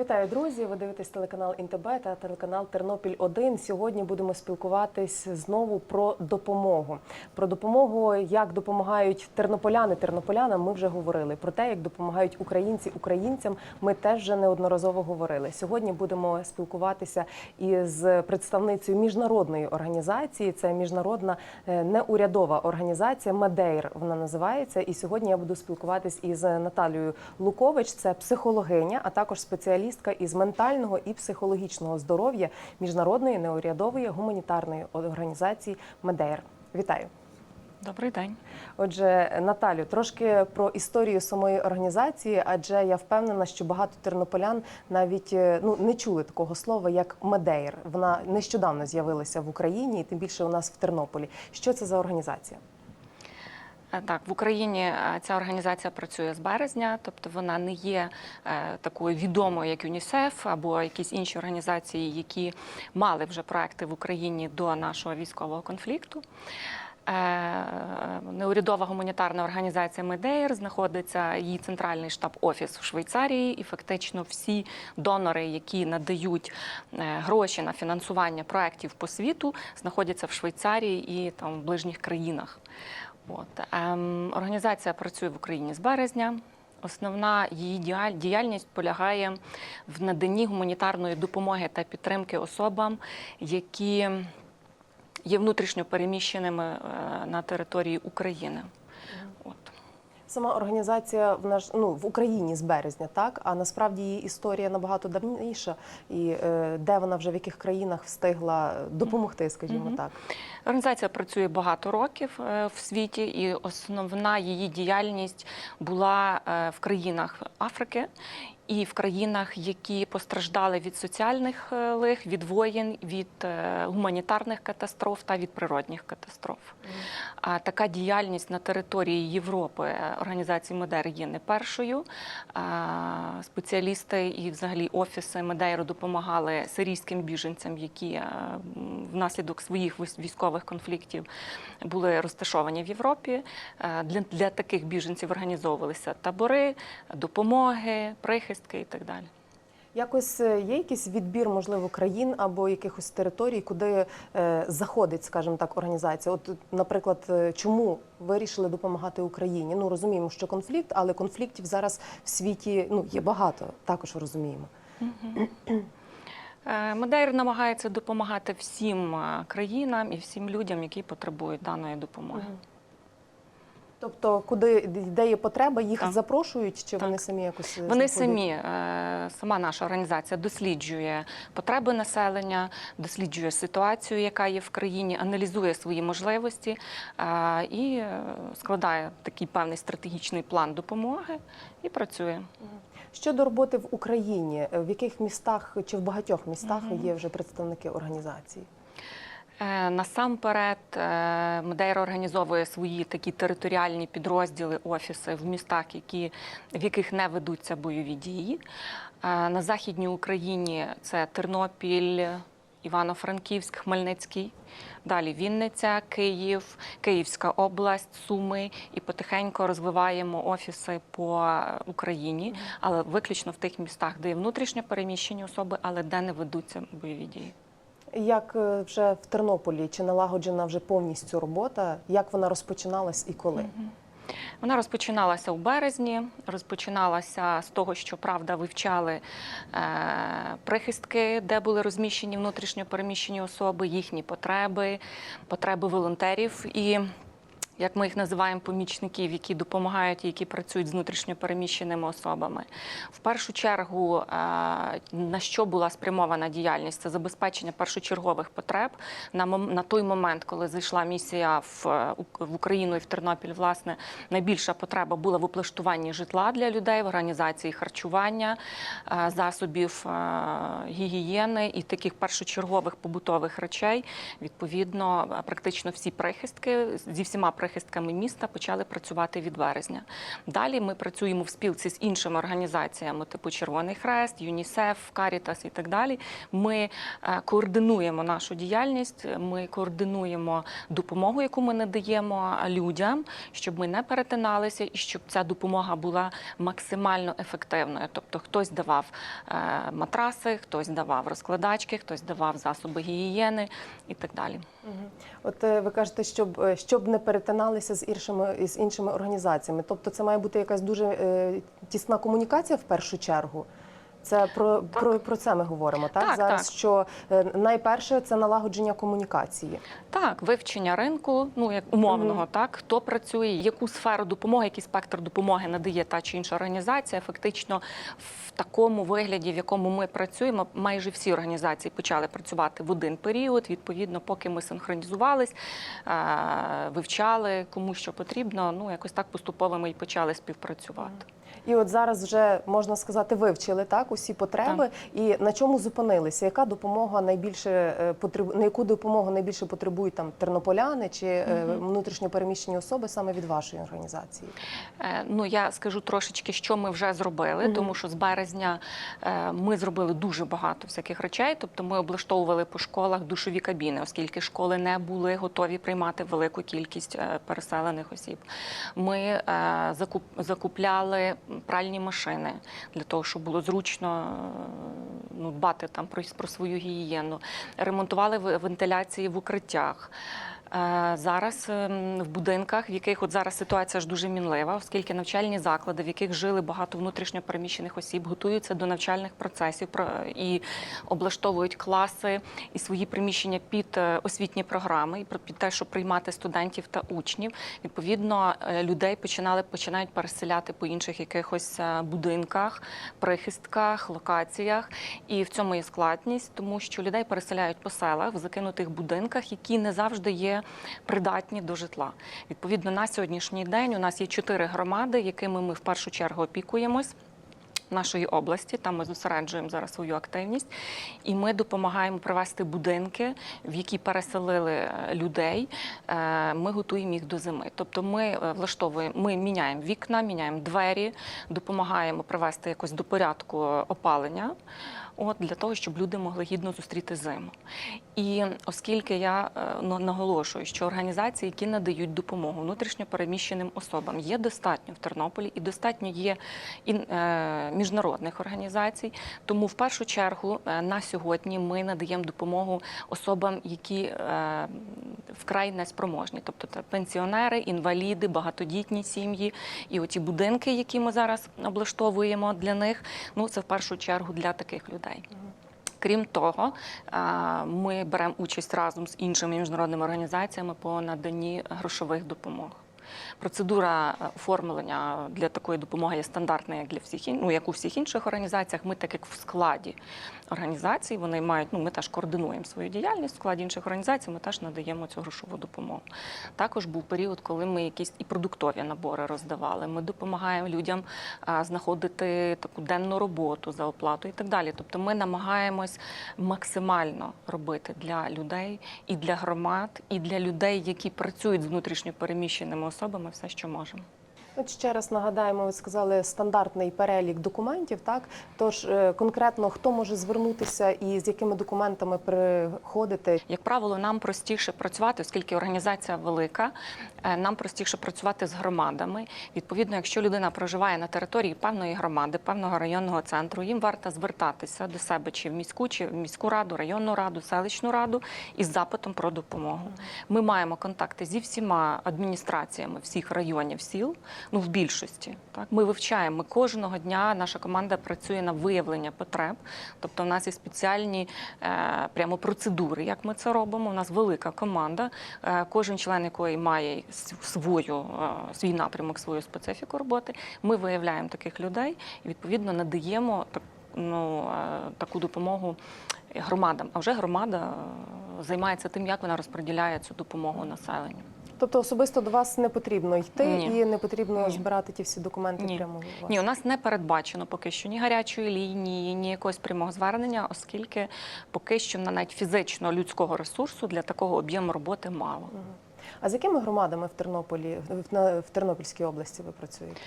Вітаю, друзі! Ви дивитесь телеканал ІНТБ та телеканал Тернопіль 1 Сьогодні будемо спілкуватись знову про допомогу. Про допомогу, як допомагають тернополяни тернополянам. Ми вже говорили. Про те, як допомагають українці українцям. Ми теж вже неодноразово говорили. Сьогодні будемо спілкуватися із представницею міжнародної організації. Це міжнародна е, неурядова організація Медейр. Вона називається. І сьогодні я буду спілкуватись із Наталією Лукович. Це психологиня, а також спеціалістка із ментального і психологічного здоров'я міжнародної неурядової гуманітарної організації Медейр. Вітаю. Добрий день. Отже, Наталю, трошки про історію самої організації, адже я впевнена, що багато тернополян навіть е, ну не чули такого слова, як Медейр. Вона нещодавно з'явилася в Україні, і тим більше у нас в Тернополі. Що це за організація? Е, Так, в Україні е, ця організація працює з березня, тобто вона не є е, такою відомою, як ЮНІСЕФ або якісь інші організації, які мали вже проекти в Україні до нашого військового конфлікту. Неурядова гуманітарна організація Медеєр знаходиться її центральний штаб-офіс в Швейцарії, і фактично всі донори, які надають гроші на фінансування проєктів по світу, знаходяться в Швейцарії і там в ближніх країнах. От ем, організація працює в Україні з березня. Основна її діяльність полягає в наданні гуманітарної допомоги та підтримки особам, які є внутрішньо переміщеними е, на території України. Сама організація в наш ну в Україні з березня, так а насправді її історія набагато давніша, і е, де вона вже в яких країнах встигла допомогти, скажімо Мгм. так. Організація працює багато років е, в світі, і основна її діяльність була е, в країнах Африки і в країнах, які постраждали від соціальних е, лих, від воєн, від е, гуманітарних катастроф та від природних катастроф. А така діяльність на території Європи е, організації Медер є не першою. Спеціалісти і, взагалі, офіси Медейру допомагали сирійським біженцям, які внаслідок своїх військових конфліктів були розташовані в Європі. Для, для таких біженців організовувалися табори, допомоги, прихистки і так далі. Якось е, є якийсь відбір, можливо, країн або якихось територій, куди е, заходить, скажімо так, організація. От, наприклад, е, чому вирішили допомагати Україні? Ну розуміємо, що конфлікт, але конфліктів зараз в світі ну є багато. Також розуміємо. Медейр намагається допомагати всім країнам і всім людям, які потребують даної допомоги. Тобто, куди де є потреба, їх Так. запрошують, чи Так. вони самі якось е, Вони знаходять? самі, е, сама наша організація досліджує потреби населення, досліджує ситуацію, яка є в країні, аналізує свої можливості е, і складає такий певний стратегічний план допомоги і працює. Щодо роботи в Україні, в яких містах чи в багатьох містах є вже представники організації? Е, Насамперед, е, Медейра організовує свої такі територіальні підрозділи, офіси в містах, які, в яких не ведуться бойові дії. Е, На Західній Україні це Тернопіль, Івано-Франківськ, Хмельницький. Далі Вінниця, Київ, Київська область, Суми і потихеньку розвиваємо офіси по Україні, але виключно в тих містах, де є внутрішньо переміщені особи, але де не ведуться бойові дії. Як е, вже в Тернополі чи налагоджена вже повністю робота? Як вона розпочиналась і коли? Вона розпочиналася у березні. Розпочиналася з того, що правда вивчали е, прихистки, де були розміщені внутрішньо переміщені особи, їхні потреби, потреби волонтерів і. Як ми їх називаємо помічників, які допомагають, і які працюють з внутрішньо переміщеними особами. В першу чергу, е, на що була спрямована діяльність, це забезпечення першочергових потреб на на той момент, коли зайшла місія в, е, в Україну і в Тернопіль, власне, найбільша потреба була в облаштуванні житла для людей, в організації харчування, е, засобів гігієни і таких першочергових побутових речей. Відповідно, практично всі прихистки зі всіма прихистками прихистками міста почали працювати від березня. Далі ми працюємо в спілці з іншими організаціями, типу Червоний Хрест, ЮНІСЕФ, Карітас і так далі. Ми е, координуємо нашу діяльність, ми координуємо допомогу, яку ми надаємо людям, щоб ми не перетиналися і щоб ця допомога була максимально ефективною. Тобто, хтось давав е, матраси, хтось давав розкладачки, хтось давав засоби гігієни і так далі. От е, ви кажете, щоб, щоб не перетиналися з іншими, з іншими організаціями. Тобто це має бути якась дуже е, тісна комунікація в першу чергу. Це про, про, про це ми говоримо, так? Так, Зараз так. що е, найперше це налагодження комунікації. Так, вивчення ринку, ну як умовного, Мгм. так хто працює, яку сферу допомоги, який спектр допомоги надає та чи інша організація. Фактично в такому вигляді, в якому ми працюємо, майже всі організації почали працювати в один період. Відповідно, поки ми синхронізувались, е, вивчали кому що потрібно. Ну якось так поступово ми і почали співпрацювати. І от зараз вже можна сказати, вивчили так усі потреби. І на чому зупинилися? Яка допомога найбільше е, потребу... на яку допомогу найбільше потребують там тернополяни чи е, внутрішньо переміщені особи саме від вашої організації? Е, Ну, я скажу трошечки, що ми вже зробили, Мгм. тому що з березня е, ми зробили дуже багато всяких речей. Тобто, ми облаштовували по школах душові кабіни, оскільки школи не були готові приймати велику кількість переселених осіб. Ми е, закуп, закупляли пральні машини для того, щоб було зручно е, ну, дбати там про, про свою гігієну. Ремонтували вентиляції в укриттях. Е, Зараз ем, в будинках, в яких от зараз ситуація ж дуже мінлива, оскільки навчальні заклади, в яких жили багато внутрішньо переміщених осіб, готуються до навчальних процесів і облаштовують класи і свої приміщення під е, освітні програми і під те, щоб приймати студентів та учнів. Відповідно, е, людей починали починають переселяти по інших якихось будинках, прихистках, локаціях. І в цьому є складність, тому що людей переселяють по селах в закинутих будинках, які не завжди є придатні до житла. Відповідно, на сьогоднішній день у нас є чотири громади, якими ми в першу чергу опікуємось. Нашої області, там ми зосереджуємо зараз свою активність, і ми допомагаємо привести будинки, в які переселили е, людей. Е, Ми готуємо їх до зими. Тобто, ми е, влаштовуємо, ми міняємо вікна, міняємо двері, допомагаємо привести якось до порядку опалення. От для того, щоб люди могли гідно зустріти зиму. І оскільки я е, ну, наголошую, що організації, які надають допомогу внутрішньо переміщеним особам, є достатньо в Тернополі і достатньо є і, е, міжнародних організацій. Тому в першу чергу е, на сьогодні ми надаємо допомогу особам, які е, вкрай неспроможні, тобто це пенсіонери, інваліди, багатодітні сім'ї. І оті будинки, які ми зараз облаштовуємо для них, ну це в першу чергу для таких людей. Крім того, ми беремо участь разом з іншими міжнародними організаціями по наданні грошових допомог. Процедура е, оформлення для такої допомоги є стандартна, як для всіх ну, як у всіх інших організаціях. Ми, так як в складі організацій, вони мають. Ну, ми теж координуємо свою діяльність в складі інших організацій. Ми теж надаємо цю грошову допомогу. Також був період, коли ми якісь і продуктові набори роздавали. Ми допомагаємо людям знаходити таку денну роботу за оплату і так далі. Тобто, ми намагаємось максимально робити для людей і для громад, і для людей, які працюють з внутрішньо переміщеними особами, все, що можемо. От ще раз нагадаємо, ви сказали стандартний перелік документів. Так тож е, конкретно хто може звернутися і з якими документами приходити? Як правило, нам простіше працювати, оскільки організація велика, е, нам простіше працювати з громадами. Відповідно, якщо людина проживає на території певної громади, певного районного центру, їм варто звертатися до себе чи в міську, чи в міську раду, районну раду, селищну раду із запитом про допомогу. Ми маємо контакти зі всіма адміністраціями всіх районів сіл. Ну, в більшості так ми вивчаємо. Ми кожного дня наша команда працює на виявлення потреб. Тобто, в нас є спеціальні е, прямо процедури, як ми це робимо. У нас велика команда, е, кожен член якої має свою е, свій напрямок, свою специфіку роботи. Ми виявляємо таких людей і відповідно надаємо так, ну, е, таку допомогу громадам. А вже громада е, займається тим, як вона розподіляє цю допомогу населенню. Тобто особисто до вас не потрібно йти Ні. і не потрібно Ні. збирати ті всі документи Ні. прямо у вас. Ні, у нас не передбачено поки що ні гарячої лінії, ні якогось прямого звернення, оскільки поки що на навіть фізично людського ресурсу для такого об'єму роботи мало. А з якими громадами в Тернополі в, Тернопільській області ви працюєте?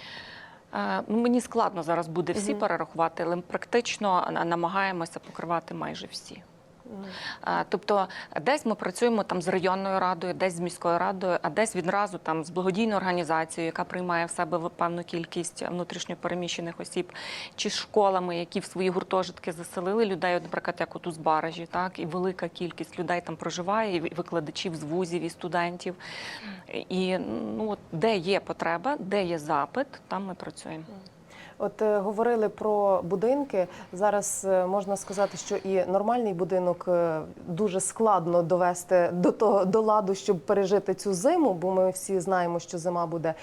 Е, ну, Мені складно зараз буде всі Мгм. перерахувати, але практично намагаємося покривати майже всі. Тобто, десь ми працюємо там з районною радою, десь з міською радою, а десь відразу там з благодійною організацією, яка приймає в себе певну кількість внутрішньопереміщених осіб, чи з школами, які в свої гуртожитки заселили людей, наприклад, як от у Збаражі, так і велика кількість людей там проживає, і викладачів з вузів, і студентів. І ну от де є потреба, де є запит, там ми працюємо. От е, говорили про будинки. Зараз е, можна сказати, що і нормальний будинок е, дуже складно довести до того до ладу, щоб пережити цю зиму, бо ми всі знаємо, що зима буде.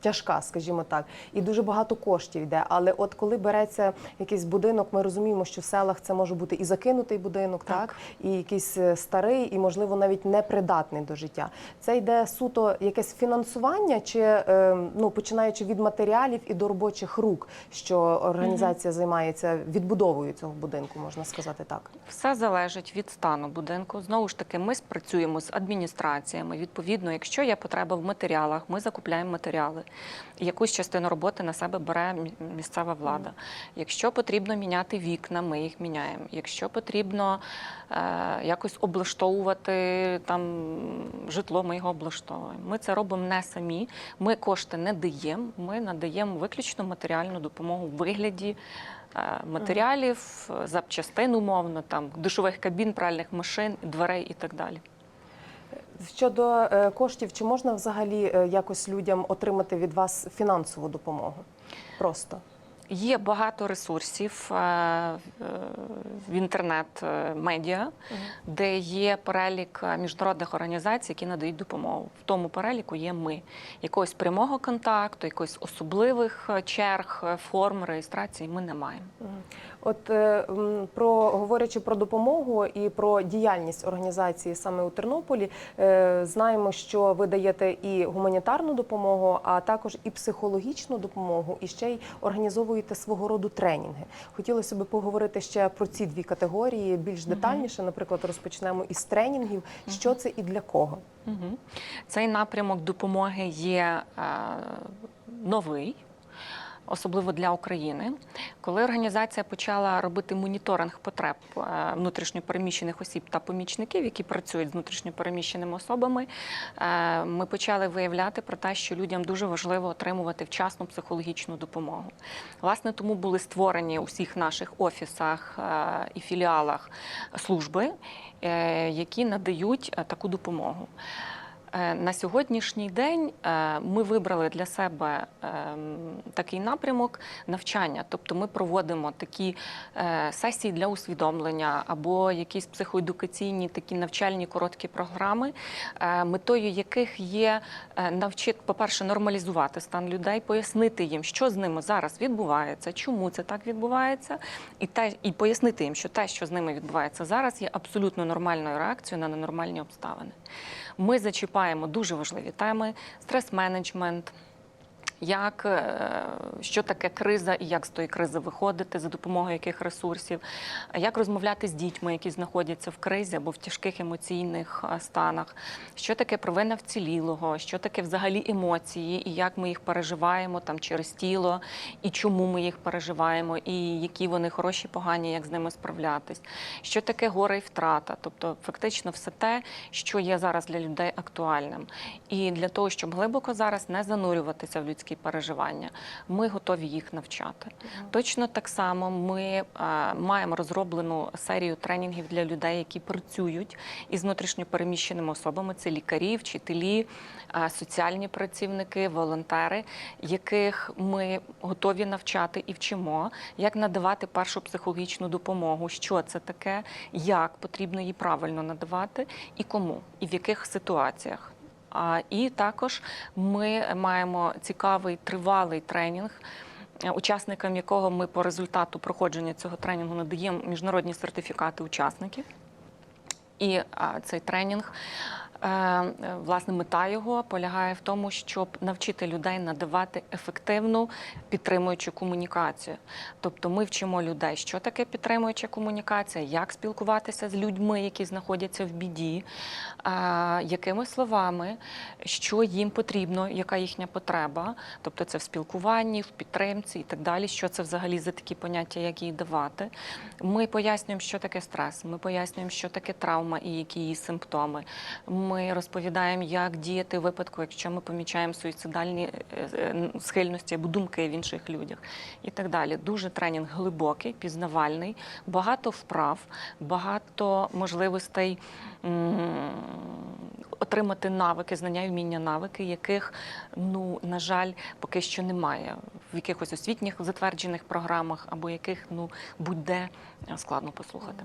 Тяжка, скажімо так, і дуже багато коштів йде. Але от коли береться якийсь будинок, ми розуміємо, що в селах це може бути і закинутий будинок, так, Так. і якийсь е, старий, і можливо навіть непридатний до життя. Це йде суто якесь фінансування, чи е, ну починаючи від матеріалів і до робочих рук, що організація займається відбудовою цього будинку, можна сказати так. Все залежить від стану будинку. Знову ж таки, ми спрацюємо з адміністраціями. Відповідно, якщо є потреба в матеріалах, ми закупляємо матеріали. Якусь частину роботи на себе бере місцева влада. Якщо потрібно міняти вікна, ми їх міняємо. Якщо потрібно е, якось облаштовувати там житло, ми його облаштовуємо. Ми це робимо не самі. Ми кошти не даємо. Ми надаємо виключно матеріальну допомогу в вигляді е, матеріалів, запчастин, умовно, там душових кабін, пральних машин, дверей і так далі. Щодо е, коштів, чи можна взагалі е, якось людям отримати від вас фінансову допомогу? Просто. Є багато ресурсів е, в інтернет-медіа, де є перелік міжнародних організацій, які надають допомогу. В тому переліку є ми. Якогось прямого контакту, якоїсь особливих черг, форм реєстрації ми не маємо. От е, про говорячи про допомогу і про діяльність організації саме у Тернополі, е, знаємо, що ви даєте і гуманітарну допомогу, а також і психологічну допомогу, і ще й організовуєте свого роду тренінги. Хотілося б поговорити ще про ці дві категорії більш детальніше. Наприклад, розпочнемо із тренінгів. Що це і для кого? Цей напрямок допомоги є е, новий. Особливо для України, коли організація почала робити моніторинг потреб е, внутрішньопереміщених осіб та помічників, які працюють з внутрішньопереміщеними особами, е, ми почали виявляти про те, що людям дуже важливо отримувати вчасну психологічну допомогу. Власне, тому були створені у всіх наших офісах е, і філіалах служби, які надають таку допомогу. Е, На сьогоднішній день е, ми вибрали для себе ем, такий напрямок навчання. Тобто ми проводимо такі е, сесії для усвідомлення або якісь психоедукаційні такі навчальні короткі програми, метою яких є навчити, по-перше, нормалізувати стан людей, пояснити їм, що з ними зараз відбувається, чому це так відбувається, і те, і пояснити їм, що те, що з ними відбувається зараз, є абсолютно нормальною реакцією на ненормальні обставини. Ми зачіпаємо дуже важливі теми: стрес-менеджмент. Як е, що таке криза і як з тої кризи виходити за допомогою яких ресурсів, як розмовляти з дітьми, які знаходяться в кризі або в тяжких емоційних е, станах, що таке провина вцілілого, що таке взагалі емоції, і як ми їх переживаємо там через тіло, і чому ми їх переживаємо, і які вони хороші, погані, як з ними справлятись, що таке горе і втрата, тобто фактично все те, що є зараз для людей актуальним. І для того, щоб глибоко зараз не занурюватися в людські переживання, ми готові їх навчати. Точно так само ми е, маємо розроблену серію тренінгів для людей, які працюють із внутрішньопереміщеними особами. Це лікарі, вчителі, е, соціальні працівники, волонтери, яких ми готові навчати і вчимо, як надавати першу психологічну допомогу, що це таке, як потрібно її правильно надавати і кому, і в яких ситуаціях. І також ми маємо цікавий тривалий тренінг, е, учасникам якого ми по результату проходження цього тренінгу надаємо міжнародні сертифікати учасників. І цей тренінг Власне, мета його полягає в тому, щоб навчити людей надавати ефективну підтримуючу комунікацію. Тобто ми вчимо людей, що таке підтримуюча комунікація, як спілкуватися з людьми, які знаходяться в біді, е, якими словами, що їм потрібно, яка їхня потреба, тобто це в спілкуванні, в підтримці і так далі. Що це взагалі за такі поняття, як їй давати. Ми пояснюємо, що таке стрес. Ми пояснюємо, що таке травма і які її симптоми. Ми розповідаємо, як діяти в випадку, якщо ми помічаємо суїцидальні е, е, схильності або думки в інших людях, і так далі. Дуже тренінг глибокий, пізнавальний, багато вправ, багато можливостей. Отримати навики, знання і вміння навики, яких, ну на жаль, поки що немає в якихось освітніх затверджених програмах, або яких ну будь-де е, складно послухати.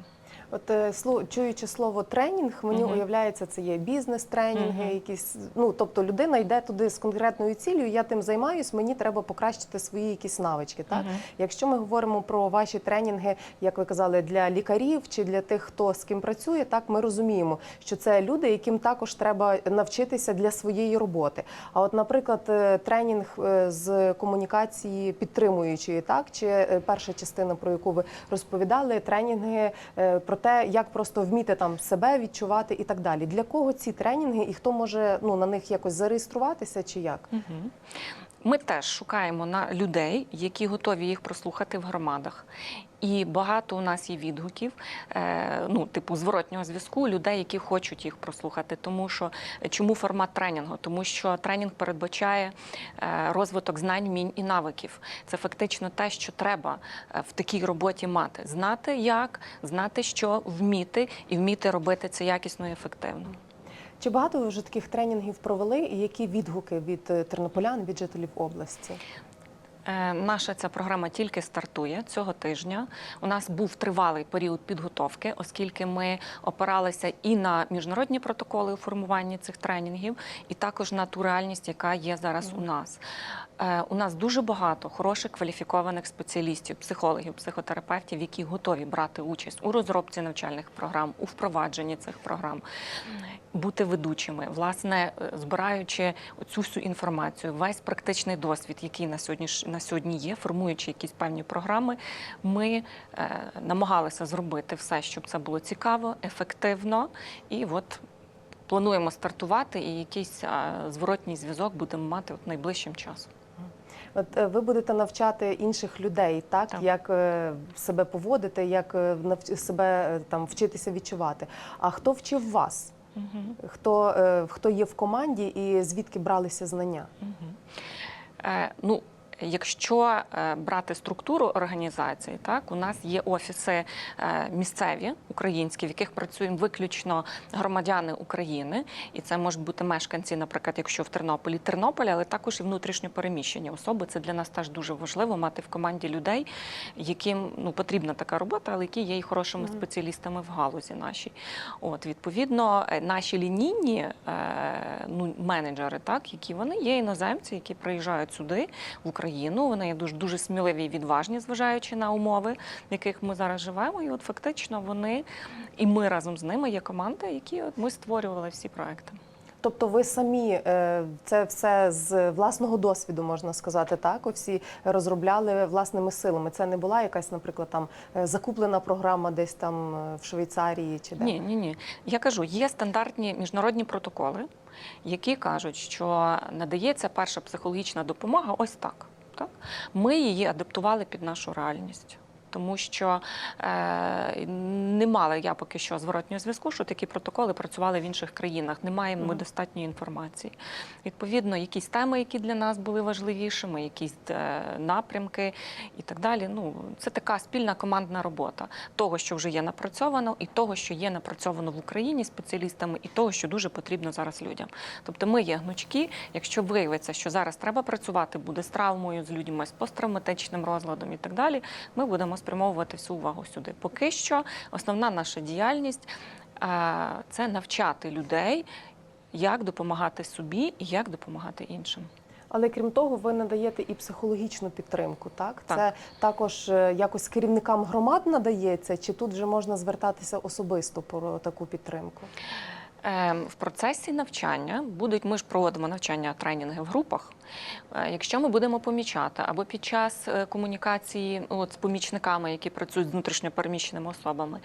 От е, чуючи слово тренінг, мені Мгм. уявляється, це є бізнес-тренінги, Мгм. якісь. Ну тобто людина йде туди з конкретною цілею. Я тим займаюсь, мені треба покращити свої якісь навички. Так, Мгм. якщо ми говоримо про ваші тренінги, як ви казали, для лікарів чи для тих, хто з ким працює, так ми розуміємо, що це люди, яким також треба навчитися для своєї роботи. А от, наприклад, е, тренінг е, з комунікації підтримуючої, так чи перша частина, про яку ви розповідали, тренінги про те, як просто вміти там себе відчувати і так далі. Для кого ці тренінги і хто може ну на них якось зареєструватися, чи як? Угу. Ми теж шукаємо на людей, які готові їх прослухати в громадах. І багато у нас є відгуків, е, ну, типу зворотнього зв'язку людей, які хочуть їх прослухати. Тому що е, чому формат тренінгу? Тому що тренінг передбачає е, розвиток знань, вмінь і навиків. Це фактично те, що треба в такій роботі мати: знати як, знати, що вміти, і вміти робити це якісно і ефективно. Чи багато вже таких тренінгів провели, і які відгуки від тернополян, від жителів області? Е, Наша ця програма тільки стартує цього тижня. У нас був тривалий період підготовки, оскільки ми опиралися і на міжнародні протоколи у формуванні цих тренінгів, і також на ту реальність, яка є зараз у нас. Е, У нас дуже багато хороших кваліфікованих спеціалістів, психологів, психотерапевтів, які готові брати участь у розробці навчальних програм, у впровадженні цих програм, бути ведучими, власне, е, збираючи цю всю інформацію, весь практичний досвід, який на сьогодні на сьогодні є, формуючи якісь певні програми, ми е, намагалися зробити все, щоб це було цікаво, ефективно, і от. Плануємо стартувати, і якийсь зворотній зв'язок будемо мати от найближчим часом. От е, ви будете навчати інших людей, так, Так. як е, себе поводити, як е, себе там вчитися відчувати. А хто вчив вас? Хто, е, хто є в команді і звідки бралися знання? Е, ну, якщо е, брати структуру організації, так у нас є офіси е, місцеві українські, в яких працюють виключно громадяни України, і це можуть бути мешканці, наприклад, якщо в Тернополі Тернополя, але також і внутрішньо переміщені особи. Це для нас теж дуже важливо мати в команді людей, яким ну потрібна така робота, але які є і хорошими спеціалістами в галузі нашій. От відповідно, е, наші лінійні ну, менеджери, так які вони є іноземці, які приїжджають сюди в Україну. Вони є дуже дуже сміливі і відважні, зважаючи на умови, в яких ми зараз живемо. І от фактично вони і ми разом з ними є команда, які от ми створювали всі проекти. Тобто ви самі е, це все з власного досвіду, можна сказати, так? Всі розробляли власними силами. Це не була якась, наприклад, там е, закуплена програма десь там е, в Швейцарії чи де? Ні, ні, ні. Я кажу, є стандартні міжнародні протоколи, які кажуть, що надається перша психологічна допомога ось так. Так? Ми її адаптували під нашу реальність. Тому що е, не мала я поки що зворотнього зв'язку, що такі протоколи працювали в інших країнах. Не маємо ми достатньої інформації. Відповідно, якісь теми, які для нас були важливішими, якісь е, напрямки і так далі. Ну, це така спільна командна робота того, що вже є напрацьовано, і того, що є напрацьовано в Україні спеціалістами, і того, що дуже потрібно зараз людям. Тобто, ми є гнучки. Якщо виявиться, що зараз треба працювати буде з травмою, з людьми з посттравматичним розладом і так далі, ми будемо спрямовувати всю увагу сюди. Поки що основна наша діяльність е, це навчати людей, як допомагати собі і як допомагати іншим. Але крім того, ви надаєте і психологічну підтримку, так? Так. Це також е, якось керівникам громад надається, чи тут вже можна звертатися особисто про таку підтримку? Ем, В процесі навчання будуть, ми ж проводимо навчання тренінги в групах. Е, Якщо ми будемо помічати або під час е, комунікації ну, от, з помічниками, які працюють з внутрішньопереміщеними особами,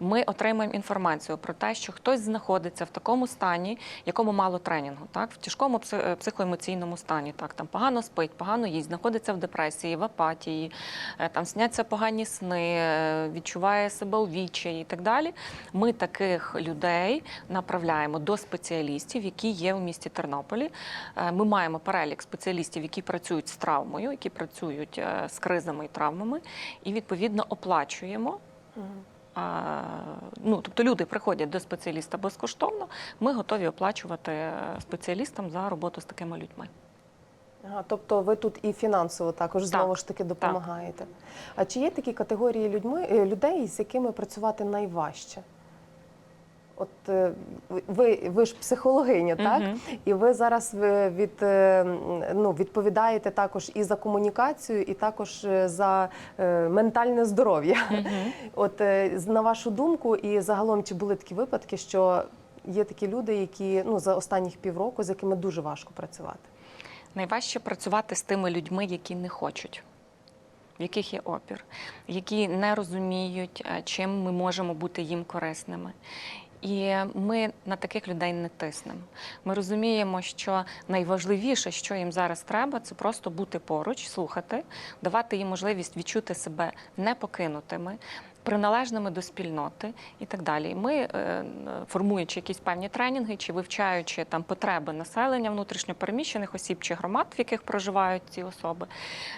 ми отримаємо інформацію про те, що хтось знаходиться в такому стані, якому мало тренінгу, так в тяжкому е, психоемоційному стані, так там погано спить, погано їсть, знаходиться в депресії, в апатії, там сняться погані сни, відчуває себе у відчаї і так далі. Ми таких людей направляємо до спеціалістів, які є у місті Тернополі. Е, Ми маємо перелік спеціалістів, які працюють з травмою, які працюють е, з кризами і травмами, і відповідно оплачуємо. Ну, тобто люди приходять до спеціаліста безкоштовно. Ми готові оплачувати е, спеціалістам за роботу з такими людьми. Ага, тобто ви тут і фінансово також знову ж таки допомагаєте. А чи є такі категорії людьми, людей, з якими працювати найважче? От е, ви, ви ж психологиня, так? Мгм. І ви зараз від, е, ну, відповідаєте також і за комунікацію, і також е, за е, ментальне здоров'я. От е, з- на вашу думку, і загалом чи були такі випадки, що є такі люди, які ну за останніх півроку, з якими дуже важко працювати? Найважче працювати з тими людьми, які не хочуть, в яких є опір, які не розуміють, е, чим ми можемо бути їм корисними. І ми на таких людей не тиснемо. Ми розуміємо, що найважливіше, що їм зараз треба, це просто бути поруч, слухати, давати їм можливість відчути себе непокинутими, приналежними до спільноти і так далі. Ми, е, формуючи якісь певні тренінги чи вивчаючи там потреби населення внутрішньопереміщених осіб чи громад, в яких проживають ці особи,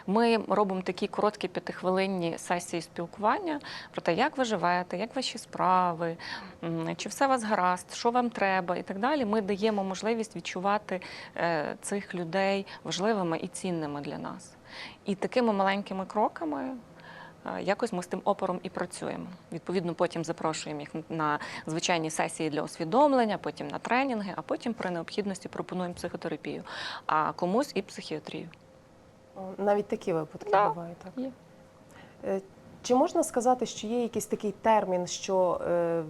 ми робимо такі короткі п'ятихвилинні сесії спілкування про те, як ви живете, як ваші справи, чи все вас гаразд, що вам треба, і так далі. Ми даємо можливість відчувати е, цих людей важливими і цінними для нас. І такими маленькими кроками. Якось ми з тим опором і працюємо. Відповідно, потім запрошуємо їх на звичайні сесії для усвідомлення, потім на тренінги, а потім при необхідності пропонуємо психотерапію, а комусь і психіатрію. Навіть такі випадки Да, бувають. Так. є. Е, Чи можна сказати, що є якийсь такий термін, що е,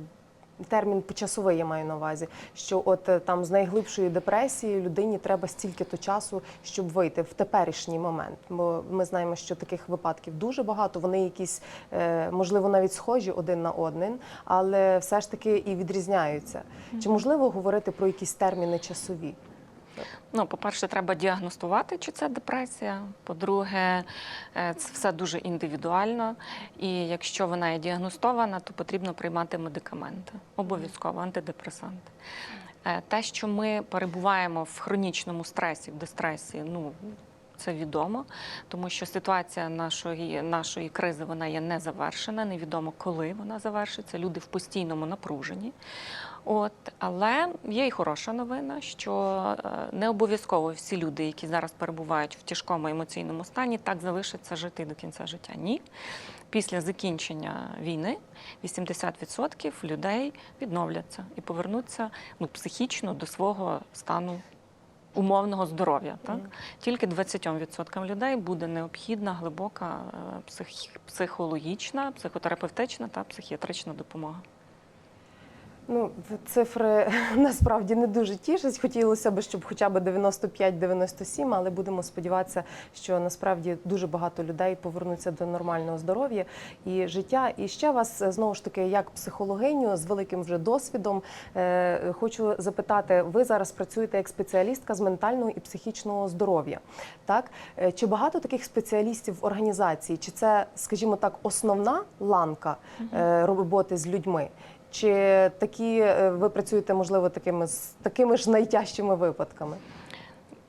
термін часовий я маю на увазі, що от е, там з найглибшої депресії людині треба стільки-то часу, щоб вийти в теперішній момент? Бо ми знаємо, що таких випадків дуже багато. Вони якісь, е, можливо, навіть схожі один на один, але все ж таки і відрізняються. Чи можливо говорити про якісь терміни часові? Ну, по-перше, треба діагностувати, чи це депресія. По-друге, е, це все дуже індивідуально. І якщо вона є діагностована, то потрібно приймати медикаменти, обов'язково антидепресанти. Е, Те, що ми перебуваємо в хронічному стресі, в дистресі, ну це відомо, тому що ситуація нашої, нашої кризи вона є не завершена, невідомо коли вона завершиться. Люди в постійному напруженні. От, але є і хороша новина, що е, не обов'язково всі люди, які зараз перебувають в тяжкому емоційному стані, так залишаться жити до кінця життя. Ні. Після закінчення війни 80% людей відновляться і повернуться ну, психічно до свого стану умовного здоров'я. Так? Тільки 20% людей буде необхідна глибока е, псих- психологічна, психотерапевтична та психіатрична допомога. Ну, цифри насправді не дуже тішать. Хотілося б, щоб хоча б 95-97, але будемо сподіватися, що насправді дуже багато людей повернуться до нормального здоров'я і життя. І ще вас е, знову ж таки, як психологиню з великим вже досвідом, е, хочу запитати: ви зараз працюєте як спеціалістка з ментального і психічного здоров'я. Так Е, чи багато таких спеціалістів в організації? Чи це, скажімо так, основна ланка е, роботи з людьми? Чи такі е, ви працюєте, можливо, такими з такими ж найтяжчими випадками?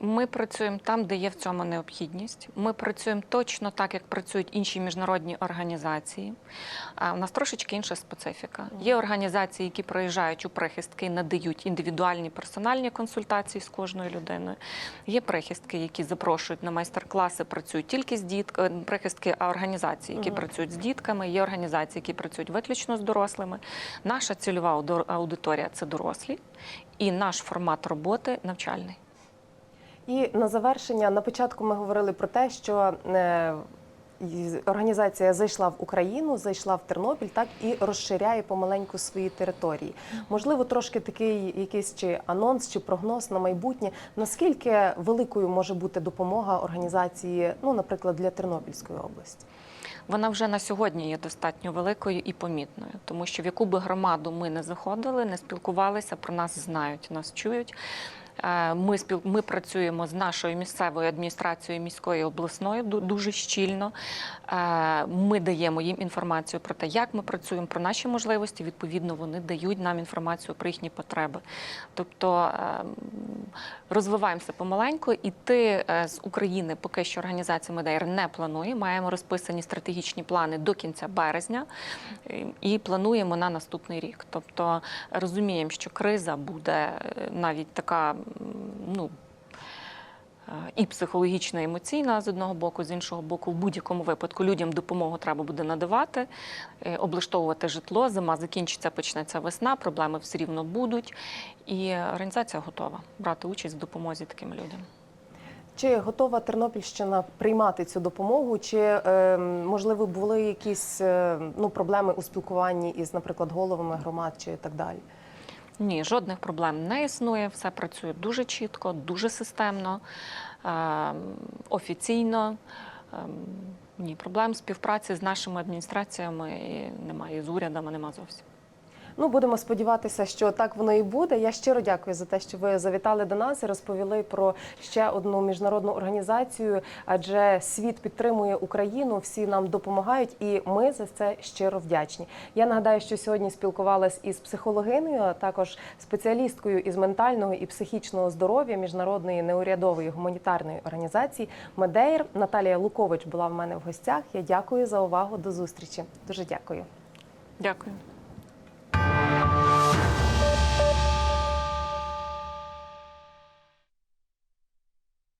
Ми працюємо там, де є в цьому необхідність. Ми працюємо точно так, як працюють інші міжнародні організації. А у нас трошечки інша специфіка. Є організації, які приїжджають у прихистки надають індивідуальні персональні консультації з кожною людиною. Є прихистки, які запрошують на майстер-класи, працюють тільки з дітками, прихистки, а організації, які працюють з дітками. Є організації, які працюють виключно з дорослими. Наша цільова аудиторія це дорослі, і наш формат роботи навчальний. І на завершення, на початку ми говорили про те, що е, організація зайшла в Україну, зайшла в Тернопіль, так і розширяє помаленьку свої території. Можливо, трошки такий якийсь чи анонс, чи прогноз на майбутнє. Наскільки великою може бути допомога організації, ну, наприклад, для Тернопільської області? Вона вже на сьогодні є достатньо великою і помітною, тому що в яку би громаду ми не заходили, не спілкувалися, про нас знають, нас чують. Е, Ми спіл... ми працюємо з нашою місцевою адміністрацією обласною ду- дуже щільно. Е, Ми даємо їм інформацію про те, як ми працюємо, про наші можливості. Відповідно, вони дають нам інформацію про їхні потреби. Тобто е, розвиваємося помаленьку. Іти е, з України поки що організація Медейр не планує. Маємо розписані стратегічні плани до кінця березня е, і плануємо на наступний рік. Тобто розуміємо, що криза буде навіть така, ну. е, І психологічна, і емоційна з одного боку, з іншого боку, в будь-якому випадку людям допомогу треба буде надавати, е, облаштовувати житло. Зима закінчиться, почнеться весна, проблеми все рівно будуть. І організація готова брати участь в допомозі таким людям. Чи готова Тернопільщина приймати цю допомогу? Чи е, можливо були якісь ну проблеми у спілкуванні із, наприклад, головами громад чи так далі? Ні, жодних проблем не існує. Все працює дуже чітко, дуже системно, е, офіційно. Е, Ні, проблем співпраці з нашими адміністраціями немає, з урядами нема зовсім. Ну, будемо сподіватися, що так воно і буде. Я щиро дякую за те, що ви завітали до нас і розповіли про ще одну міжнародну організацію. Адже світ підтримує Україну, всі нам допомагають, і ми за це щиро вдячні. Я нагадаю, що сьогодні спілкувалась із психологинею, а також спеціалісткою із ментального і психічного здоров'я міжнародної неурядової гуманітарної організації Медейр. Наталія Лукович була в мене в гостях. Я дякую за увагу. До зустрічі. Дуже дякую. Дякую.